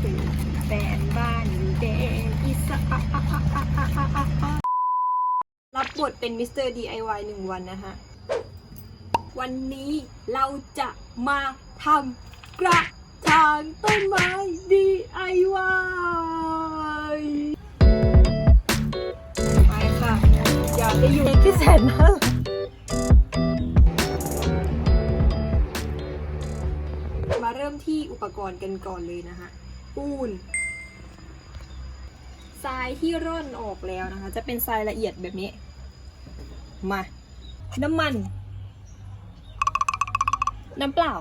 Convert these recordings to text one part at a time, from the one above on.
คือแฟนบ้านแดอีสรับบทเป็นมิสเตอร์ DIY หนึ่งวันนะฮะ วันนี้เราจะมาทำกระถางต้นไม้ DIY ไปค่ะ อย่าได้อยู่ในที่แสนน่ารักมาเริ่มที่อุปกรณ์กันก่อนเลยนะคะ ปูนทรายที่ร่อนออกแล้วนะคะ จะเป็นทรายละเอียดแบบนี้ มา น้ำมัน น้ำเปล่า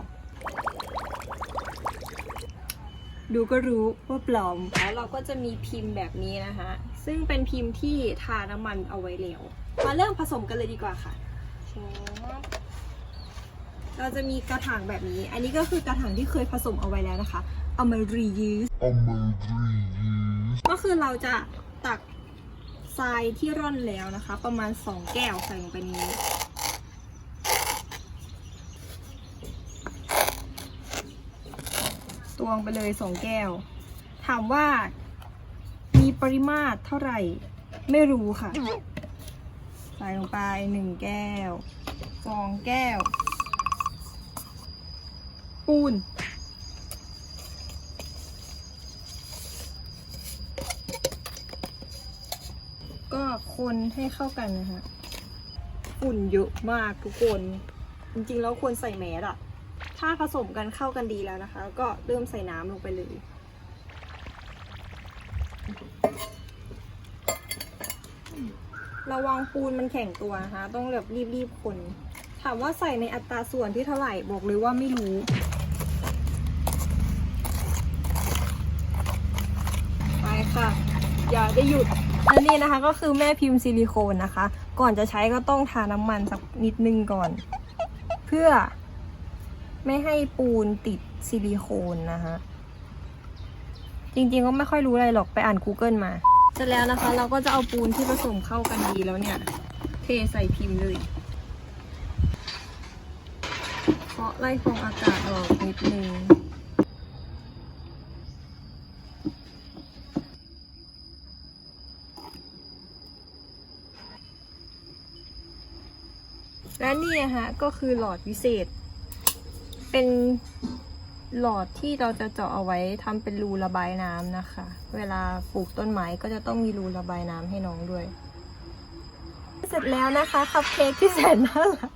ดูก็รู้ว่าปลอม แล้วเราก็จะมีพิมพ์แบบนี้นะคะ ซึ่งเป็นพิมพ์ที่ทาน้ำมันเอาไว้แล้ว มาเริ่มผสมกันเลยดีกว่าค่ะ เราจะมีกระถางแบบนี้ อันนี้ก็คือกระถางที่เคยผสมเอาไว้แล้วนะคะ เอามา reuse reuse. ก็คือเราจะตักทรายที่ร่อนแล้วนะคะ ประมาณ 2 แก้วใส่ลงไปในนี้ตวงไปเลย 2 แก้ว ถามว่ามีปริมาตรเท่าไหร่ ไม่รู้ค่ะ ใส่ลงไป 1 แก้ว 2 แก้ว ปูน ก็ คนให้เข้ากันนะคะฝุ่นเยอะมากทุกคน จริงๆแล้วควรใส่แมสอะถ้าผสมกันเข้ากันดีแล้วนะคะ ก็เริ่มใส่น้ำลงไปเลย ระวังปูนมันแข็งตัวนะคะ ต้องแบบรีบๆคน ถามว่าใส่ในอัตราส่วนที่เท่าไหร่บอกเลยว่าไม่รู้ไปค่ะ อย่าได้หยุดและนี่นะคะก็คือแม่พิมพ์ซิลิโคนนะคะ ก่อนจะใช้ก็ต้องทาน้ำมันสักนิดนึงก่อน เพื่อไม่ให้ปูนติดซิลิโคนนะคะจริงๆก็ไม่ค่อยรู้อะไรหรอกไปอ่าน Google มา เสร็จแล้วนะคะ เราก็จะเอาปูนที่ผสมเข้ากันดีแล้วเนี่ย เทใส่พิมพ์เลยเคาะไล่ฟองอากาศออกนิดนึง และนี่นะฮะก็คือหลอดวิเศษ เป็นหลอดที่เราจะเจาะเอาไว้ทำเป็นรูระบายน้ำนะคะ เวลาปลูกต้นไม้ก็จะต้องมีรูระบายน้ำให้น้องด้วย เสร็จแล้วนะคะคัพเค้กที่แสนน่ารัก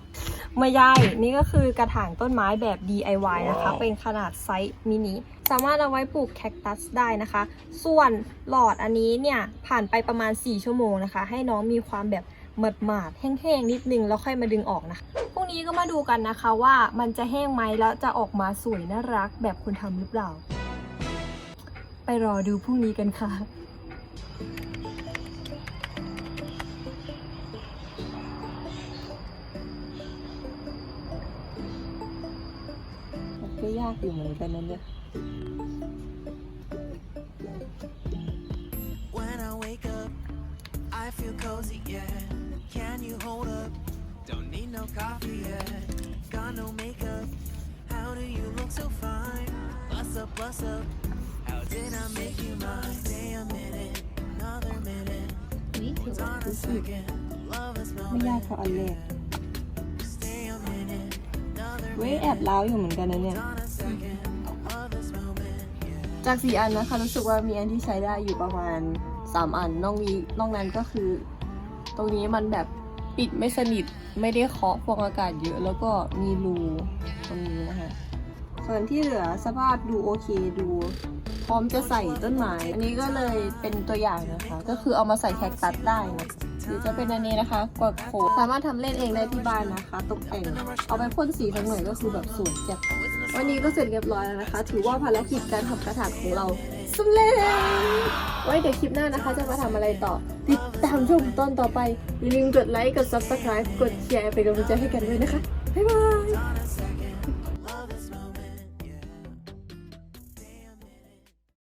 ไม่ใช่นี่ก็คือกระถางต้นไม้แบบ DIY นะคะ เป็นขนาดไซส์มินิ สามารถเอาไว้ปลูกแคคตัสได้นะคะ ส่วนหลอดอันนี้เนี่ย ผ่านไปประมาณ 4 ชั่วโมงนะคะ ให้น้องมีความแบบ หมาดหมาดๆแห้งๆนิดนึงแล้วค่อยมาดึงออกนะคะพรุ่งนี้ก็มาดูกันนะคะว่ามันจะแห้งไหมแล้วจะออกมาสวยน่ารักแบบคุณทำหรือเปล่า ไปรอดูพรุ่งนี้กันค่ะก็ยากอยู่เหมือนกันนะเนี่ย When I wake up, I feel cozy, yeah. Can you hold up? Don't need no coffee yet. Got no makeup. How do you look so fine? Bust up, bust up. How did I make you mine? Stay a minute, another minute. นี่ถือว่า On a รู้สึก second, love is ไม่ยาก moment. เท่าอันแรก Stay a minute, another เว้ยแอบล้าวอยู่เหมือนกันนะเนี่ย on a second, love this moment, yeah. จากสี่อันนะคะ รู้สึกว่ามีอันที่ใช้ได้อยู่ประมาณ 3 อันนอกนี้นอกนั้นก็คือ ตรงนี้มันแบบปิดไม่สนิทไม่ได้เคาะฟองอากาศเยอะ แล้วก็มีรูตรงนี้นะคะส่วนที่เหลือสภาพดูโอเคดู พร้อมจะใส่ต้นไม้อันนี้ก็เลยเป็นตัวอย่างนะคะ ก็คือเอามาใส่แคคตัสได้นะหรือจะเป็นอันนี้นะคะกดโขสามารถทำเล่นเองได้ที่บ้านนะคะ ตกแต่งเอาไปพ่นสีสักหน่อยก็คือแบบสวยจัด วันนี้ก็เสร็จเรียบร้อยแล้วนะคะ ถือว่าภารกิจการทำกระถางของเราสำเร็จ ไว้เดี๋ยวคลิปหน้านะคะ จะมาทำอะไรต่อ ติดตามชมตอนต่อไป อย่าลืมกดไลค์ กด subscribe กดแชร์เป็นกำลังใจให้กันด้วยนะคะ บ๊ายบาย